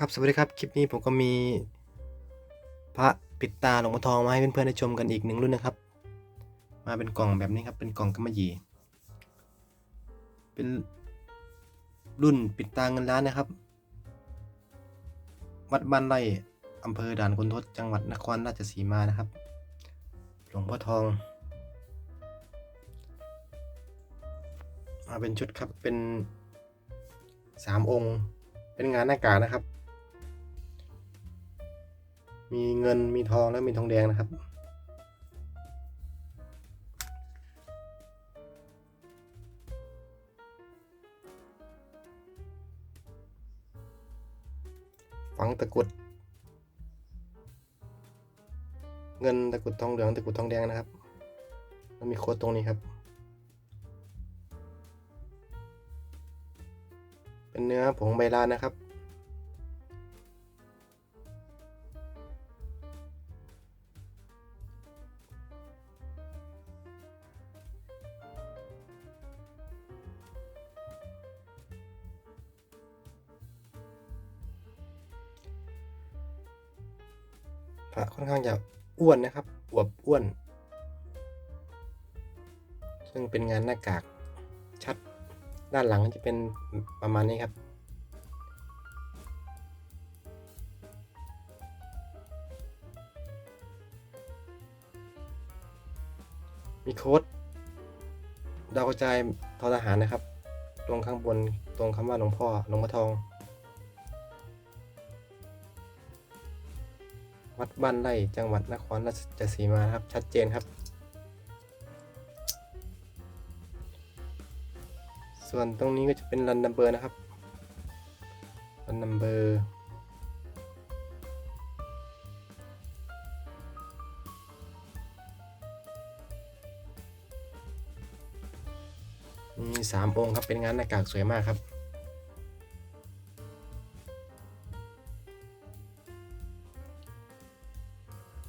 ครับสวัสดีครับ คลิปนี้ผมก็มี พระปิดตาหลวงพ่อทองมาให้เพื่อนๆได้ชมกันอีกหนึ่งรุ่นนะครับ มาเป็นกล่องแบบนี้ครับเป็นกล่องกำมะหยี่เป็นรุ่นปิดตาเงินล้านนะครับ วัดบ้านไร่อำเภอด่านคุณทศจังหวัดนครราชสีมานะครับ หลวงพ่อทอง มาเป็นชุดครับเป็นสามองค์ เป็นงานหน้ากากนะครับ มีเงินมีทองและมีทองแดงนะครับ ฝังตะกุด เงินตะกุดทองเหลืองตะกุดทองแดงนะครับ แล้วมีโค้ดตรงนี้ครับ เป็นเนื้อผงใบลานนะครับ ระค่อนข้างจะอ้วนนะครับอวบอ้วน ซึ่งเป็นงานหน้ากากชัดด้านหลังจะเป็นประมาณนี้ครับ มีโค้ดดาวกระจายทอทหารนะครับ ตรงข้างบนตรงคำว่าหลวงพ่อหลวงพ่อทอง วัดบ้านไร่จังหวัดนครราชสีมาครับ ชัดเจนครับ ส่วนตรงนี้ก็จะเป็นรันนัมเบอร์นะครับรันนัมเบอร์มีสามองค์ครับเป็นงานหน้ากากสวยมากครับ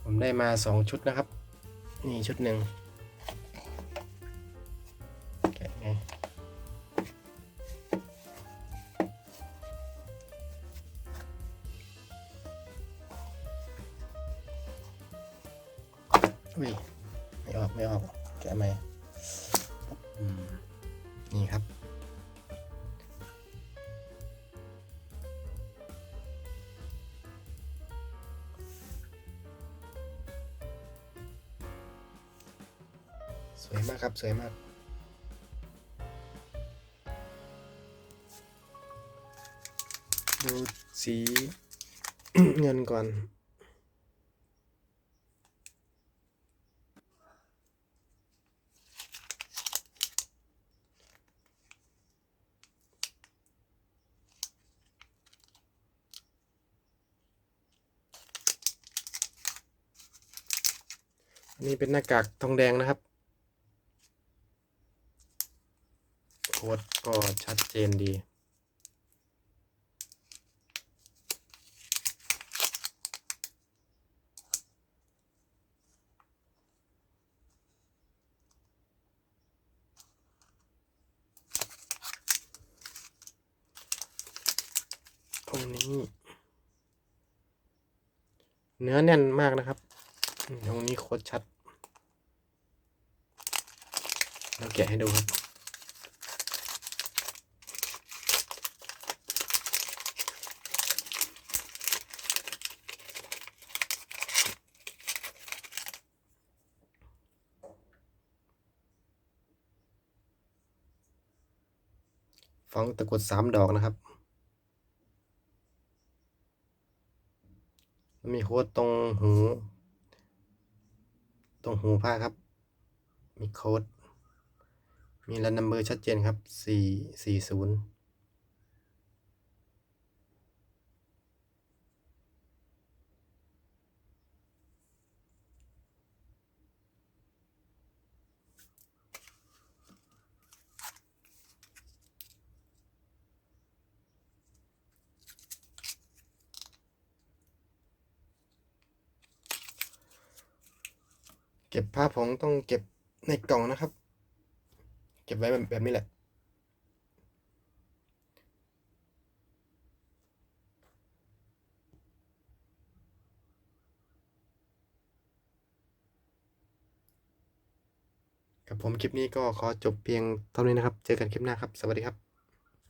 ผมได้มาสองชุดนะครับ นี่ชุดหนึ่งแกะไงอุ้ยไม่ออก ไม่ออก แกะไหมอืมนี่ครับ สวยมากครับ สวยมาก ดูสีเงินก่อนนนี้เป็นหน้ากากทองแดงนะครับ โค้ดก็ชัดเจนดี ตรงนี้ เนื้อแน่นมากนะครับ ตรงนี้โคตรชัด เราแกะให้ดูครับ ฟังตะกุดสามดอกนะครับ มีโค้ดตรงหู ตรงหูผ้าครับ มีโค้ด มีรันนัมเบอร์ชัดเจนครับสี่สี่ศูนย์ ก็บผ้าผงต้องเก็บในกล่องนะครับ เก็บไว้แบบนี้แหละ กับผมคลิปนี้ก็ขอจบเพียงเท่านี้นะครับ เจอกันคลิปหน้าครับ สวัสดีครับ